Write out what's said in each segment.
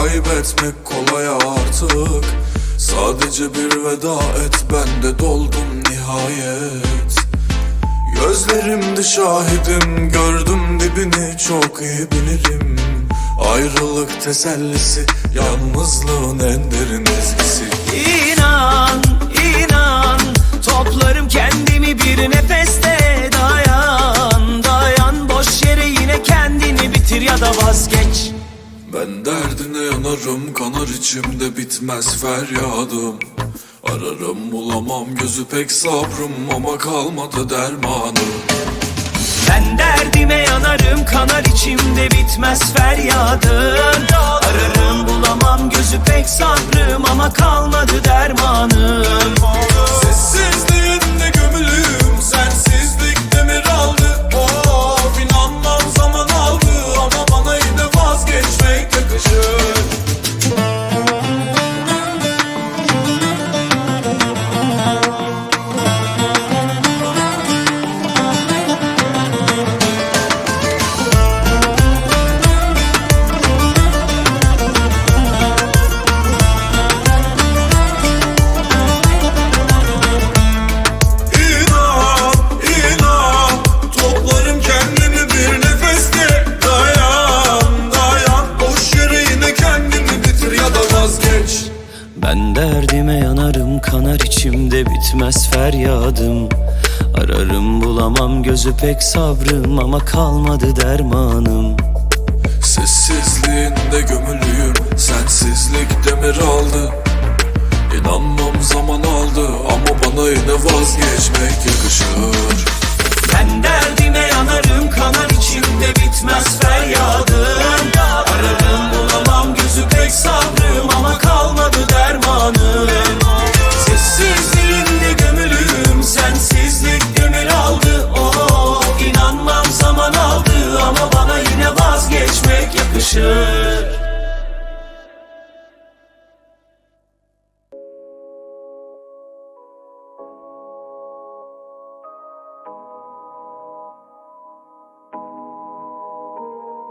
kaybetmek kolay artık. Sadece bir veda et Ben de doldum nihayet. Gözlerimde şahidim Gördüm dibini çok iyi bilirim. Ayrılık tesellisi Yalnızlığın en yanarım kanar içimde bitmez feryadım. Ararım bulamam gözü pek sabrım ama kalmadı dermanım. Ben derdime yanarım kanar içimde bitmez feryadım Ararım bulamam gözü pek sabrım ama kalmadı dermanım kanar içimde bitmez feryadım. Ararım bulamam gözü pek sabrım ama kalmadı dermanım. Sessizliğinde gömülüyüm Sensizlik demir aldı. İnanmam zaman aldı Ama bana yine vazgeçmek yakışır. Ben derdime yanarım kanar içimde bitmez feryadım. Ararım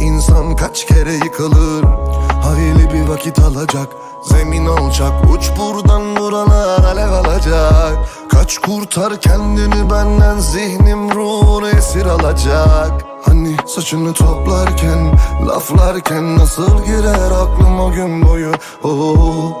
Bir insan kaç kere yıkılır? Hayli bir vakit alacak Zemin alacak Uç buradan buralar alev alacak. Kaç kurtar kendini benden Zihnim ruhunu esir alacak. Hani saçını toplarken Laflarken nasıl girer aklım o gün boyu? Oh,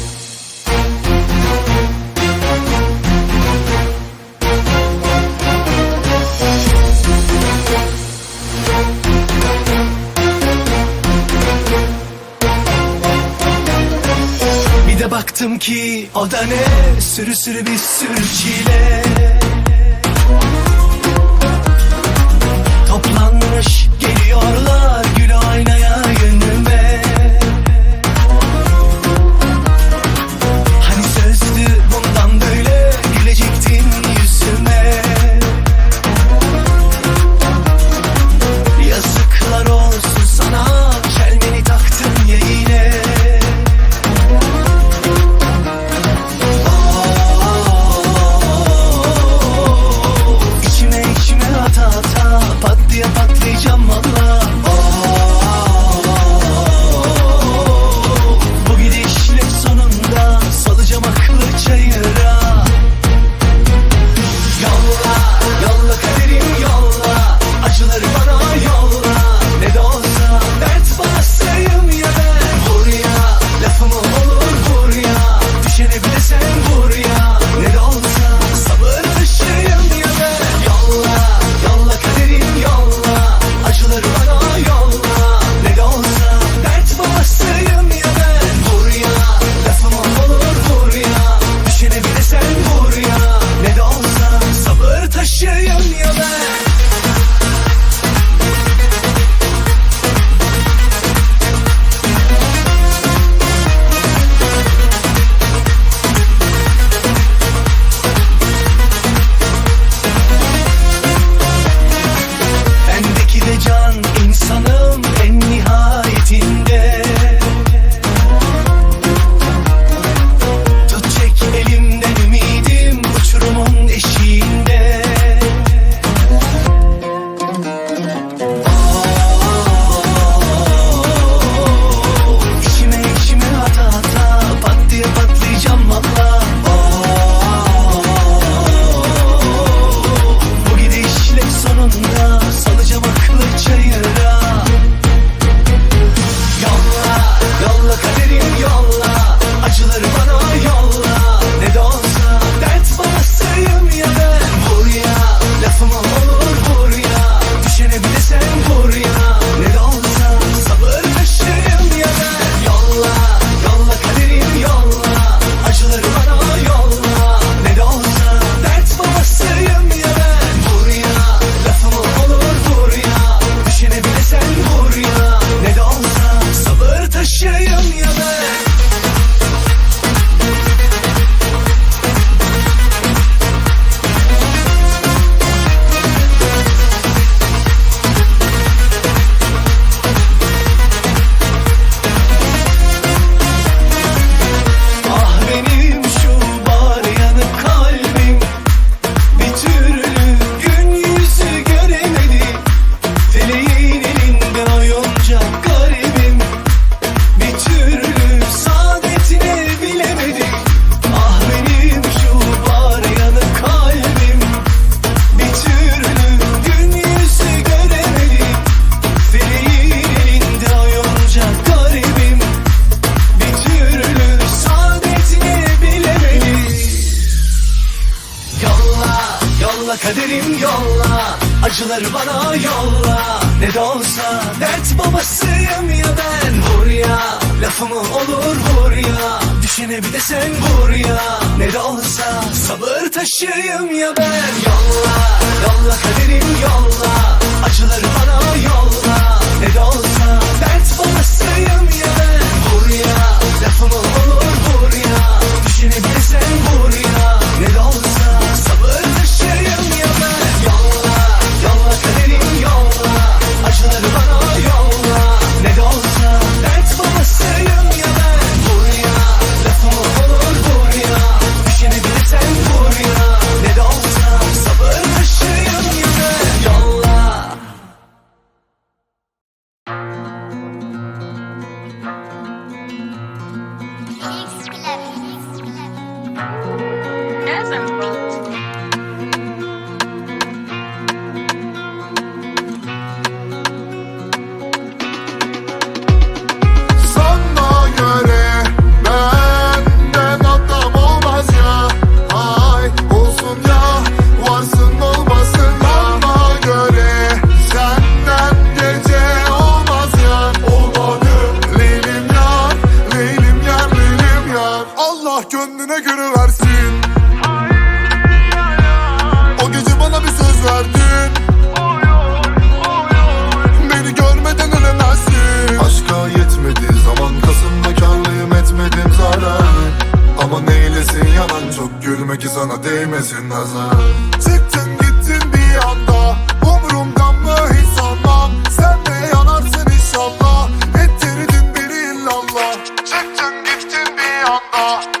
baktım ki o da ne? Sürü sürü bir sürü çile. Toplanmış geliyorlar çayıra Acıları bana yolla. Ne de olsa dert babasıyım ya ben. Vur ya lafımı olur vur ya. Düşene bir de sen vur ya. Ne de olsa sabır taşıyım ya ben. Yolla yolla kaderim yolla. Acıları bana yolla. Ne de olsa nazar. Çıktın gittin bir anda umurumdan mı hiç sanmam Sen de yanarsın inşallah ettirdin beni illallah. Çıktın gittin bir anda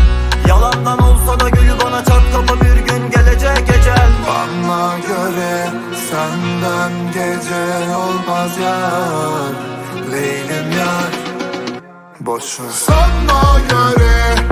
Yalandan olsa da gülü bana çat kapı bir gün gelecek ecel Bana göre senden gece olmaz yar. Leylim yar. Boş ver Sana göre